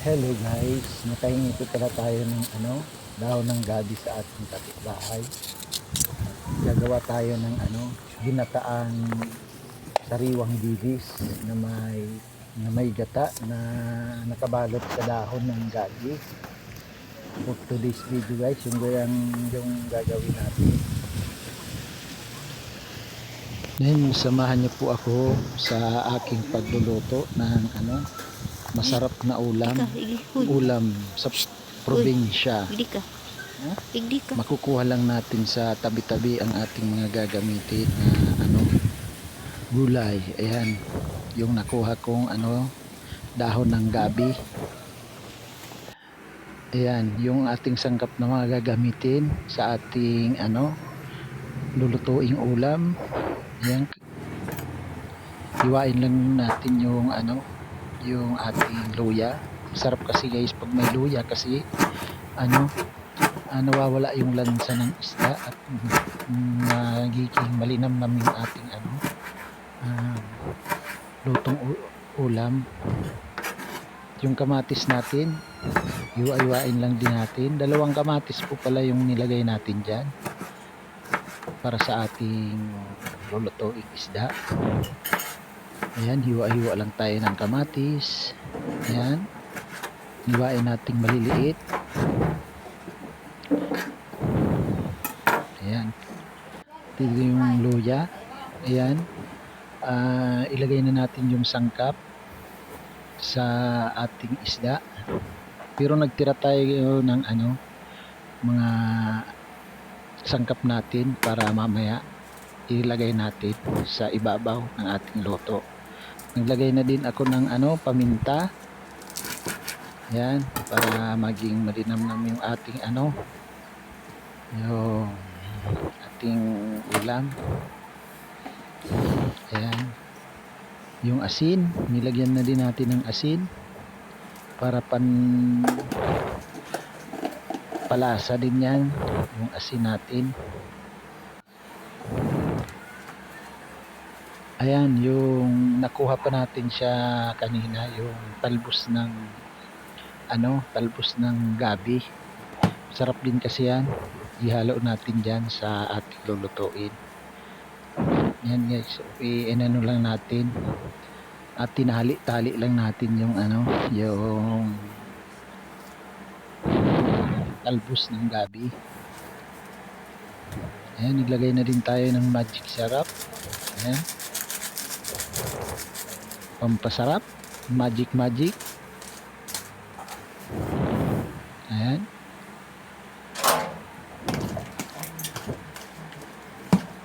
Hello guys, nakahingi pala tayo ng ano, daw ng gabi sa ating kapitbahay. Gagawa tayo ng ano, ginataan sariwang bibis na may na may gata na nakabalot sa dahon ng gabi. For today's video guys, yung, yung, yung gagawin natin. Ngayon, samahan niyo po ako sa aking pagluluto ng ano, masarap na ulam. Ulam sa probinsya. Makukuha lang natin sa tabi-tabi ang ating mga gagamitin na ano, gulay. Ayan, yung nakuha kong ano, dahon ng gabi. Ayan, yung ating sangkap na mga gagamitin sa ating ano, lulutuing ulam. Ayan, hiwain lang natin yung ano, yung ating luya. Sarap kasi guys pag may luya kasi ano, ah, nawawala yung lansa ng isda at nagiging malinamnam yung ating ano, ah, lutong ulam. Yung kamatis natin, iwa-iwain lang din natin. Dalawang kamatis po pala yung nilagay natin dyan para sa ating lulutuing isda. Ayan, hiwa-hiwa lang tayo ng kamatis. Ayan. Hiwain nating maliliit. Ayan. Ito yung luya. Ayan. Ah, ilagay na natin yung sangkap sa ating isda. Pero nagtira tayo ng ano, mga sangkap natin para mamaya ilagay natin sa ibabaw ng ating loto. Naglagay na din ako ng ano, paminta. Yan, para maging malinamnam yung ating ano, yung ating ulam. Ayan. Yung asin, nilagyan na din natin ng asin para pan palasa din yan yung asin natin. Ayan, yung nakuha pa natin siya kanina, yung talbos ng ano, talbos ng gabi. Sarap din kasi yan. Ihalo natin dyan sa ating lulutuin. Yan guys, i-ano lang natin. At tinali-tali lang natin yung ano, yung talbos ng gabi. Ayan, naglagay na din tayo ng magic syrup. Ayan. Pampasarap. Magic magic. Ayan.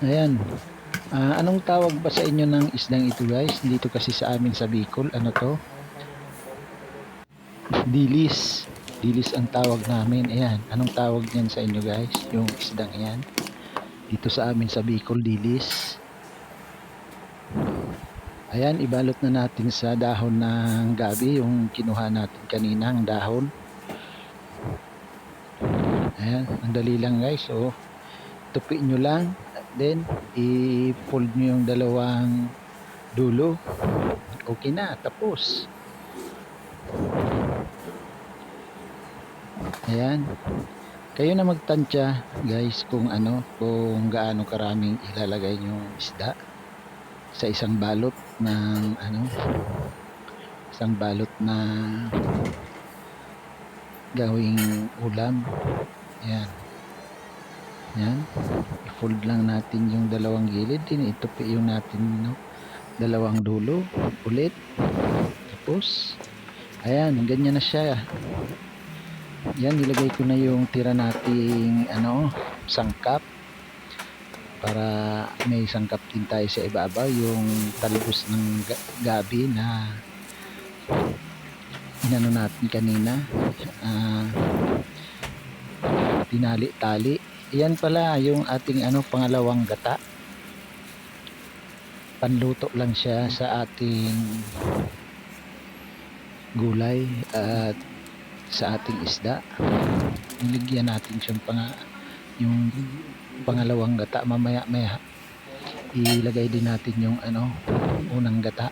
Ayan. Ah, anong tawag ba sa inyo ng isdang ito guys? Dito kasi sa amin sa Bicol, ano to? Dilis. Dilis ang tawag namin. Ayan. Anong tawag niyan sa inyo guys? Yung isdang yan. Dito sa amin sa Bicol, dilis. Ayan, ibalot na natin sa dahon ng gabi, yung kinuha natin kaninang dahon. Ayan, ang dali lang guys. So, tupi nyo lang. Then, i-fold nyo yung dalawang dulo. Okay na, tapos. Ayan. Kayo na magtansya guys kung ano, kung gaano karaming ilalagay nyo isda sa isang balot ng ano isang balot na gawing ulam. Yan. Yan. I-fold lang natin yung dalawang gilid. Din itupi yung natin no? Dalawang dulo ulit. Tapos ayan ganyan na siya. Yan nilagay ko na yung tira nating ano sangkap para may sangkap din tayo sa ibabaw yung talbos ng ga- gabi na inano natin kanina. Ah tinali-tali. Yan pala yung ating ano pangalawang gata. Panluto lang siya sa ating gulay at sa ating isda. Niligyan natin siyang pang yung pangalawang gata mamaya maya ilagay din natin yung ano unang gata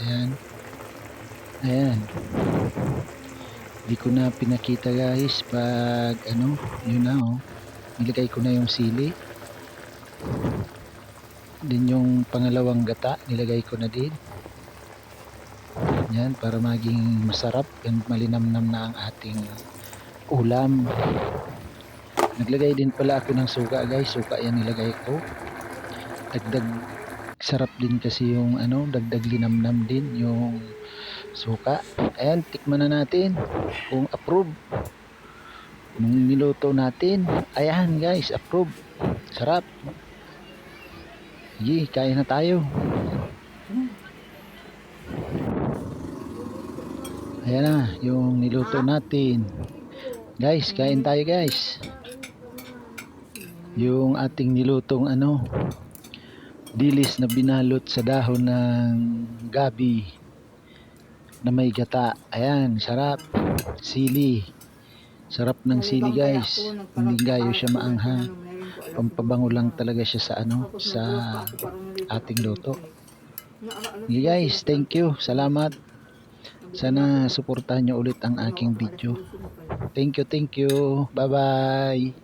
ayan Ayan. Di ko na pinakita guys pag ano, yun na oh. Nilagay ko na yung sili. Din yung pangalawang gata, nilagay ko na din. Yan, para maging masarap and malinamnam na ang ating ulam. Naglagay din pala ako ng suka guys. Suka yan nilagay ko. Dagdag sarap din kasi yung ano, dagdag linamnam din yung suka. Ayan, tikman na natin kung approve. Nung niluto natin. Ayan guys, approve. Sarap. Sige, kain na tayo. Ayan na, yung niluto natin. Guys, kain tayo guys. Yung ating nilutong ano, dilis na binalot sa dahon ng gabi na may gata. Ayan, sarap. Sili. Sarap ng sili guys. Hindi gayo siya maanghang. Pampabango lang talaga siya sa ano, sa ating luto. Okay guys, thank you. Salamat. Sana suportahan nyo ulit ang aking video. Thank you, thank you. Bye-bye.